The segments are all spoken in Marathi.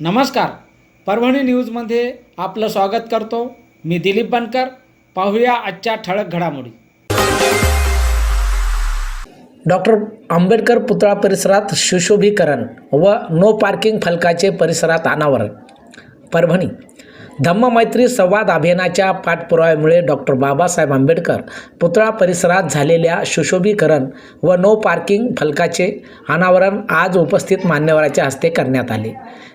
नमस्कार. परभणी न्यूजमध्ये आपलं स्वागत करतो. मी दिलीप बनकर. पाहूया आजच्या ठळक घडामोडी. डॉक्टर आंबेडकर पुतळा परिसरात सुशोभीकरण व नो पार्किंग फलकाचे परिसरात अनावरण. परभणी धम्ममैत्री संवाद अभियानाच्या पाठपुराव्यामुळे डॉक्टर बाबासाहेब आंबेडकर पुतळा परिसरात झालेल्या सुशोभीकरण व नो पार्किंग फलकाचे अनावरण आज उपस्थित मान्यवराच्या हस्ते करण्यात आले.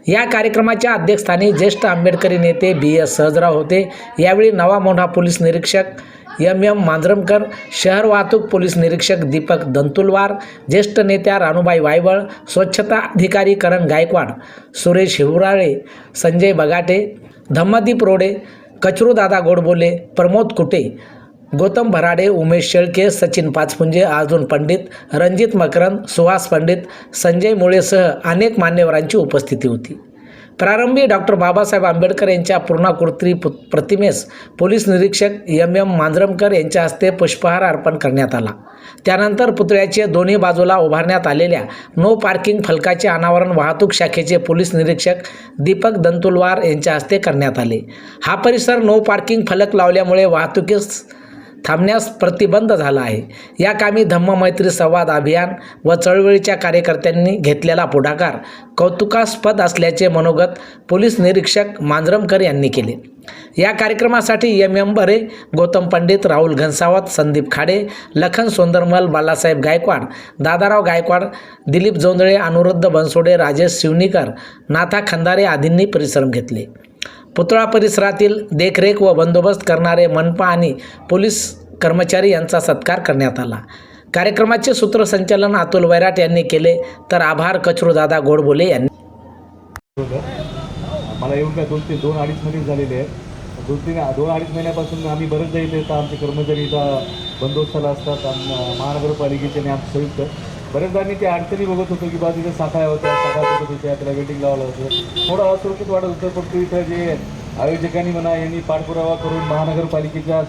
या कार्यक्रमाच्या अध्यक्षस्थानी ज्येष्ठ आंबेडकरी नेते बी एस सहजराव होते. यावेळी नवा मोठा पोलीस निरीक्षक एम एम मांजरमकर शहर वाहतूक पोलीस निरीक्षक दीपक दंतुलवार ज्येष्ठ नेत्या राणूबाई वायवळ स्वच्छता अधिकारी करण गायकवाड सुरेश हिवराळे संजय बगाटे धम्मदीप रोडे कचरूदादा गोडबोले प्रमोद कुटे गौतम भराडे उमेश शेळके सचिन पाचपुंजे अर्जुन पंडित रणजित मकरंद सुहास पंडित संजय मुळेसह अनेक मान्यवरांची उपस्थिती होती. प्रारंभी डॉक्टर बाबासाहेब आंबेडकर यांच्या पूर्णाकृती पु प्रतिमेस पोलीस निरीक्षक एम एम मांजरमकर यांच्या हस्ते पुष्पहार अर्पण करण्यात आला. त्यानंतर पुतळ्याच्या दोन्ही बाजूला उभारण्यात आलेल्या नो पार्किंग फलकाचे अनावरण वाहतूक शाखेचे पोलीस निरीक्षक दीपक दंतुलवार यांच्या हस्ते करण्यात आले. हा परिसर नो पार्किंग फलक लावल्यामुळे वाहतुकीस थांबण्यास प्रतिबंध झाला आहे. या कामी धम्ममैत्री संवाद अभियान व चळवळीच्या कार्यकर्त्यांनी घेतलेला पुढाकार कौतुकास्पद असल्याचे मनोगत पोलीस निरीक्षक मांजरमकर यांनी केले. या कार्यक्रमासाठी एम एम बरे गौतम पंडित राहुल घनसावत संदीप खाडे लखन सोंदरमल बालासाहेब गायकवाड दादाराव गायकवाड दिलीप जोंदळे अनुरुद्ध बनसोडे राजेश शिवनीकर नाथा खंदारे आदींनी परिश्रम घेतले. पुतळा परिसरातील देखरेख व बंदोबस्त करणारे मनपा आणि पोलीस कर्मचारी यांचा सत्कार करण्यात आला. कार्यक्रमाचे सूत्रसंचालन अतुल वैराट यांनी केले. तर आभार कचरूदादा गोडबोले यांनी. मला येऊन काय दोन ते दोन अडीच महिने झालेले आहेत. दोन तीन दोन अडीच महिन्यापासून आम्ही बरेचदा इथे येतात आमचे कर्मचारी इथं बंदोबस्ताला असतात. महानगरपालिकेचे आणि आमचं संयुक्त. बऱ्याचदा आम्ही त्या अडचणी बघत होतो की बा तिथे साखळ्या होत्या साखळ्या बघत होत्या त्याला वेटिंग लावलं होतं. थोडं असुरक्षित वाटत होतं पण इथं जे आयोजकांनी म्हणा यांनी पाठपुरावा करून महानगरपालिकेच्या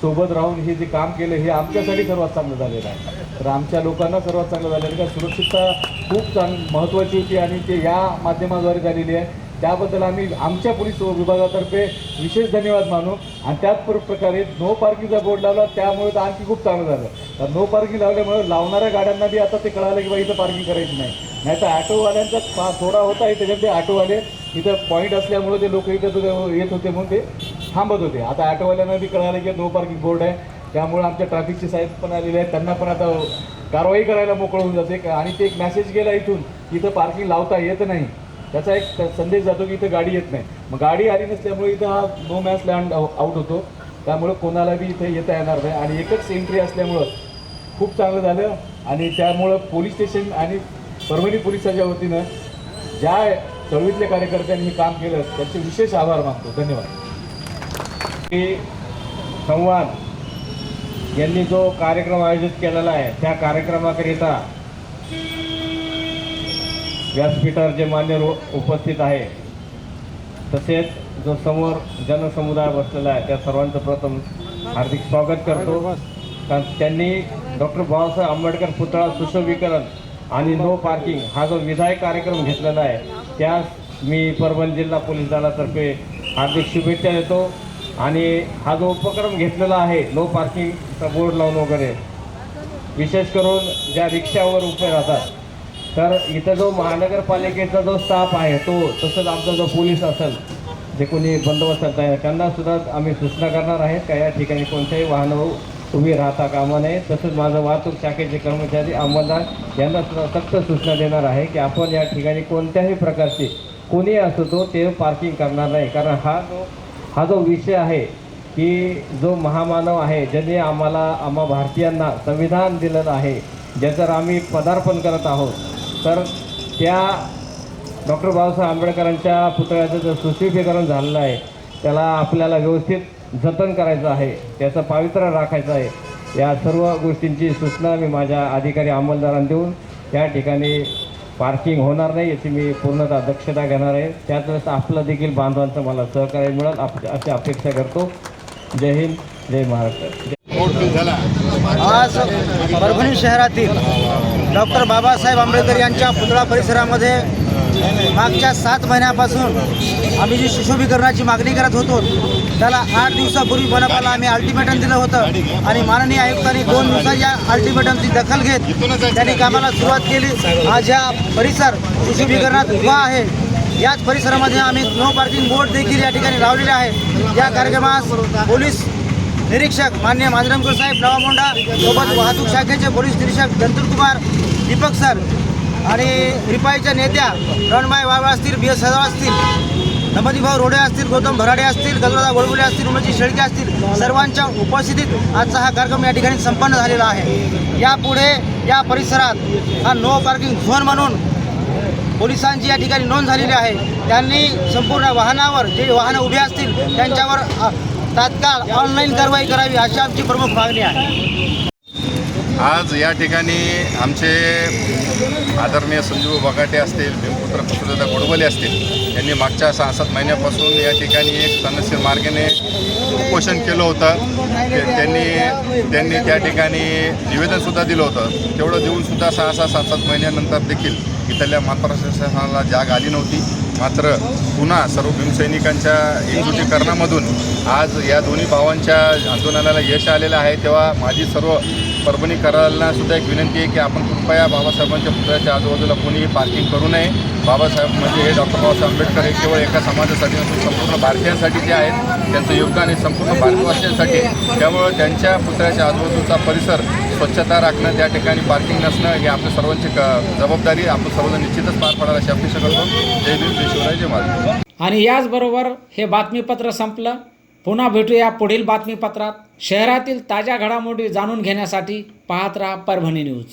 सोबत राहून हे जे काम केलं हे आमच्यासाठी सर्वात चांगलं झालेलं आहे. तर आमच्या लोकांना सर्वात चांगलं झालेलं आहे. का सुरक्षितता खूप चांग महत्त्वाची होती आणि ते या माध्यमाद्वारे झालेली आहे. त्याबद्दल आम्ही आमच्या पोलीस विभागातर्फे विशेष धन्यवाद मानू. आणि त्याच प्र- प्रकारे नो पार्किंगचा बोर्ड लावला त्यामुळे तर आणखी खूप चांगलं झालं. तर नो पार्किंग लावल्यामुळे लावणाऱ्या गाड्यांना बी आता ते कळालं की बा इथं पार्किंग करायची नाही. नाही तर ॲटोवाल्यांचा पा थोडा होता आहे त्याच्यात म्हणजे ते ऑटोवाले इथं पॉईंट असल्यामुळे ते लोक इथं येत होते म्हणून ते थांबत होते. आता ऑटोवाल्यांना बी कळालं की नो पार्किंग बोर्ड आहे. त्यामुळे आमच्या ट्रॅफिकचे साहेब पण आलेले आहेत. त्यांना पण आता कारवाई करायला मोकळं होऊन जाते. आणि ते एक मेसेज गेला इथून इथं पार्किंग लावता येत नाही. त्याचा एक संदेश जातो की इथं गाडी येत नाही. मग गाडी आली नसल्यामुळे इथं हा नो मॅच लँड आउट होतो. त्यामुळे कोणालाही इथे येता येणार नाही. आणि एकच एंट्री असल्यामुळं खूप चांगलं झालं. आणि त्यामुळं पोलीस स्टेशन आणि परभणी पोलिसाच्या वतीनं ज्या चळवळीतल्या कार्यकर्त्यांनी काम केलं त्याचे विशेष आभार मानतो. धन्यवाद. की संवाद यांनी जो कार्यक्रम आयोजित केलेला आहे त्या कार्यक्रमाकरिता व्यासपीठावर जे मान्यवर उपस्थित आहे तसेच जो समोर जनसमुदाय बसलेला आहे त्या सर्वांचं प्रथम हार्दिक स्वागत करतो. कारण त्यांनी डॉक्टर बाबासाहेब आंबेडकर पुतळा सुशोभीकरण आणि नो पार्किंग हा जो विधायक कार्यक्रम घेतलेला आहे त्यास मी परभणी जिल्हा पोलीस दलातर्फे हार्दिक शुभेच्छा देतो. आणि हा जो उपक्रम घेतलेला आहे नो पार्किंगचा बोर्ड लावून वगैरे विशेष करून ज्या रिक्षावर उभे राहतात तर इथं जो महानगरपालिकेचा जो स्टाफ आहे तो तसंच आमचा जो पोलीस असेल जे कोणी बंदोबस्त आहे त्यांना सुद्धा आम्ही सूचना करणार आहेत का या ठिकाणी कोणत्याही वाहनं उभी राहता कामा नये. तसंच माझं वाहतूक शाखेचे कर्मचारी अंमलदार यांना सुद्धा सक्त सूचना देणार आहे की आपण या ठिकाणी कोणत्याही प्रकारची कोणी असो तो ते पार्किंग करणार नाही. कारण हा जो हा जो विषय आहे की जो महामानव आहे ज्याने आम्हाला आम्हा भारतीयांना संविधान दिलेलं आहे ज्याचं आम्ही पदार्पण करत आहोत तर त्या डॉक्टर बाबासाहेब आंबेडकरांच्या पुतळ्याचं जर सुशोभीकरण झालेलं आहे त्याला आपल्याला व्यवस्थित जतन करायचं आहे त्याचं पावित्र्य राखायचं आहे या सर्व गोष्टींची सूचना मी माझ्या अधिकारी अंमलदारांना देऊन या ठिकाणी पार्किंग होणार नाही याची मी पूर्णतः दक्षता घेणार आहे. त्याच वेळेस आपलं देखील बांधवांचं मला सहकार्य मिळेल आप अशी अपेक्षा करतो. जय हिंद जय महाराष्ट्र. आज परभणी शहरातील डॉक्टर बाबासाहेब आंबेडकर यांच्या पुतळा परिसरामध्ये मागच्या सात महिन्यापासून आम्ही जी सुशोभीकरणाची मागणी करत होतो त्याला आठ दिवसापूर्वी मनपाला आम्ही अल्टिमेटम दिलं होतं आणि माननीय आयुक्तांनी दोन दिवसात या अल्टिमेटमची दखल घेत त्यांनी कामाला सुरुवात केली. आज हा परिसर सुशोभीकरणात उभा आहे. याच परिसरामध्ये आम्ही नो पार्किंग बोर्ड देखील या ठिकाणी लावलेले आहे या कार्यक्रमास पोलीस निरीक्षक मान्य मांजरमकर साहेब नवामोंडा सोबत वाहतूक शाखेचे पोलीस निरीक्षक दंतुल कुमार दीपक सर आणि रिपाईच्या नेत्या रणबाई वावळा असतील बी एस सदाव असतील नमदीभाऊ रोडे असतील गौतम भराडे असतील गजरादा गोळगुले असतील उमेश शेळके असतील सर्वांच्या उपस्थितीत आजचा हा कार्यक्रम या ठिकाणी संपन्न झालेला आहे. यापुढे या परिसरात हा नो पार्किंग झोन म्हणून पोलिसांची या ठिकाणी नोंद झालेली आहे. त्यांनी संपूर्ण वाहनावर जे वाहनं उभी असतील त्यांच्यावर तात्काळ ऑनलाईन कारवाई करावी अशी आमची प्रमुख मागणी आहे. आज या ठिकाणी आमचे आदरणीय संजीव बगाटे असतील भीमपुत्र प्रफुल्लदा गोडवले असतील यांनी मागच्या सहा सात महिन्यापासून या ठिकाणी एक तनशीर मार्गाने उपोषण केलं होतं. त्यांनी त्यांनी त्या ठिकाणी निवेदनसुद्धा दिलं होतं. तेवढं देऊनसुद्धा सहा सहा सात सात महिन्यानंतर देखील इथल्या महाप्रशासनाला जाग आली नव्हती. मात्र पुन्हा सर्व भीमसैनिकांच्या एकजुटीकरणामधून आज या दोन्ही भावांच्या आंदोलनाला यश आलेलं आहे. तेव्हा माझी सर्व परभणीकरांना सुद्धा एक विनंती आहे की आपण कृपया बाबासाहेबांच्या पुतळ्याच्या आजूबाजूला कोणीही पार्किंग करू नये. बाबासाहेब म्हणजे हे डॉक्टर बाबासाहेब आंबेडकर हे केवळ एका समाजासाठी नसून संपूर्ण भारतीयांसाठी जे आहेत त्यांचं योगदान हे संपूर्ण भारतवासियांसाठी त्यामुळं त्यांच्या पुतळ्याच्या आजूबाजूचा परिसर स्वच्छता राखणं त्या ठिकाणी पार्किंग नसणं हे आपल्या सर्वांची जबाबदारी आपण सर्वजण निश्चितच पार पाडायला अशी अपेक्षा करतो. जय भीम जय शिवराय जय महाराज आणि याचबरोबर हे बातमीपत्र संपलं. पुन्हा भेटूया पुढील बातमीपत्रात. शहरातील ताज्या घडामोडी जाणून घेण्यासाठी पाहत राहा परभणी न्यूज.